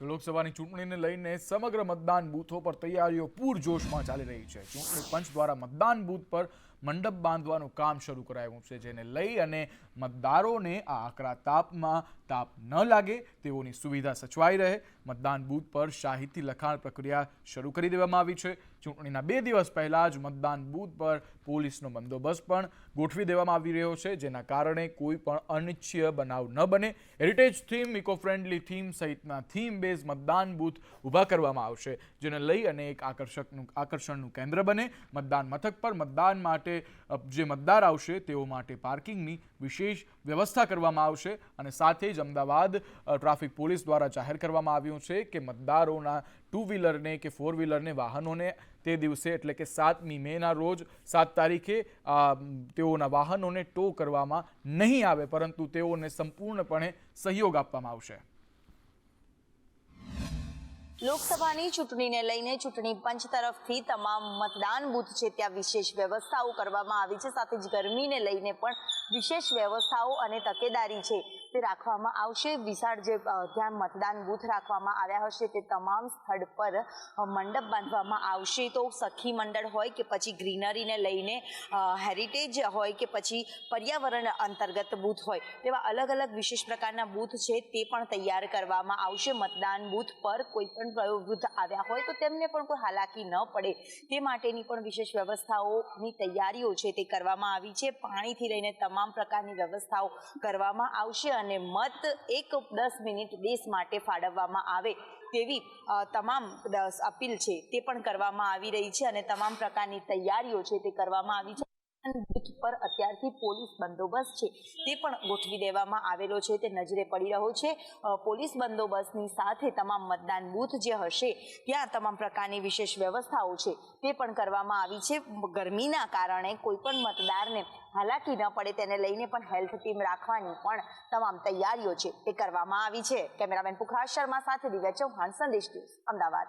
લોકસભાની ચૂંટણીને લઈને સમગ્ર મતદાન બૂથો પર તૈયારીઓ પૂરજોશમાં ચાલી રહી છે. ચૂંટણી પંચ દ્વારા મતદાન બૂથ પર મંડપ બાંધવાનું કામ શરૂ કરાયું છે, જેને લઈ અને મતદારોને આ આકરા તાપમાં તાપ ન લાગે, તેઓની સુવિધા સચવાઈ રહે. મતદાન બૂથ પર શાહીથી લખાણ પ્રક્રિયા શરૂ કરી દેવામાં આવી છે. ચૂંટણીના બે દિવસ પહેલાં જ મતદાન બૂથ પર પોલીસનો બંદોબસ્ત પણ ગોઠવી દેવામાં આવી રહ્યો છે, જેના કારણે કોઈ પણ અનિચ્છીય બનાવ ન બને. Heritage theme eco friendly theme સહિતના થીમ બેઝ મતદાન બૂથ ઊભા કરવામાં આવશે, જેને લઈ અને એક આકર્ષકનું, આકર્ષણનું કેન્દ્ર બને. મતદાન મથક પર મતદાન માટે અ, જે મતદાર આવશે તેઓ માટે પાર્કિંગની વિશેષ વ્યવસ્થા કરવામાં આવશે અને સાથે જ અમદાવાદ ટ્રાફિક પોલીસ દ્વારા જાહેર કરવામાં આવ્યું છે કે મતદારોના ટુ વ્હીલરને કે ફોર વ્હીલરને વાહનોને તે દિવસે એટલે કે સાતમી મેના રોજ સાત તારીખે તેઓના વાહનોને ટો કરવામાં નહીં આવે પરંતુ તેઓને સંપૂર્ણપણે સહયોગ આપવામાં આવશે. લોકસભાની ચૂંટણીને લઈને ચૂંટણી પંચ તરફથી તમામ મતદાન બૂથ છે, ત્યાં વિશેષ વ્યવસ્થાઓ કરવામાં આવી છે. સાથે જ ગરમીને લઈને પણ વિશેષ વ્યવસ્થાઓ અને તકેદારી છે તે રાખવામાં આવશે. વિશાળ જે ત્યાં મતદાન બૂથ રાખવામાં આવ્યા હશે તે તમામ સ્થળ પર મંડપ બાંધવામાં આવશે. તો સખી મંડળ હોય કે પછી ગ્રીનરીને લઈને હેરિટેજ હોય કે પછી પર્યાવરણ અંતર્ગત બૂથ હોય, તેવા અલગ અલગ વિશેષ પ્રકારના બૂથ છે તે પણ તૈયાર કરવામાં આવશે. મતદાન બૂથ પર કોઈ પણ વૃદ્ધ આવ્યા હોય તો તેમને પણ કોઈ હાલાકી ન પડે. તે માટેની પણ વિશેષ વ્યવસ્થાઓની તૈયારીઓ છે તે કરવામાં આવી છે. પાણીથી લઈને તમામ પ્રકારની વ્યવસ્થાઓ કરવામાં આવશે અને મત એક દસ મિનિટ દેશ માટે ફાળવવામાં આવે તેવી તમામ અપીલ છે તે પણ કરવામાં આવી રહી છે અને તમામ પ્રકારની તૈયારીઓ છે તે કરવામાં આવી છે. બૂથ પર અત્યારથી પોલીસ બંદોબસ્ત છે. તે પણ ગોઠવી દેવામાં આવેલો છે. તે નજરે પડી રહ્યો છે. પોલીસ બંદોબસ્તની સાથે તમામ મતદાન બૂથ જે હશે, ત્યાં તમામ પ્રકારની વિશેષ વ્યવસ્થાઓ છે. તે પણ કરવામાં આવી છે. ગરમીના કારણે કોઈ પણ મતદારને હાલાકી ન પડે તેને લઈને પણ હેલ્થ ટીમ રાખવાની પણ તમામ તૈયારીઓ છે. તે કરવામાં આવી છે. કેમેરામેન પુખરાજ શર્મા સાથે દિવ્યા ચૌહાણ, સંદેશ ન્યૂઝ, અમદાવાદ.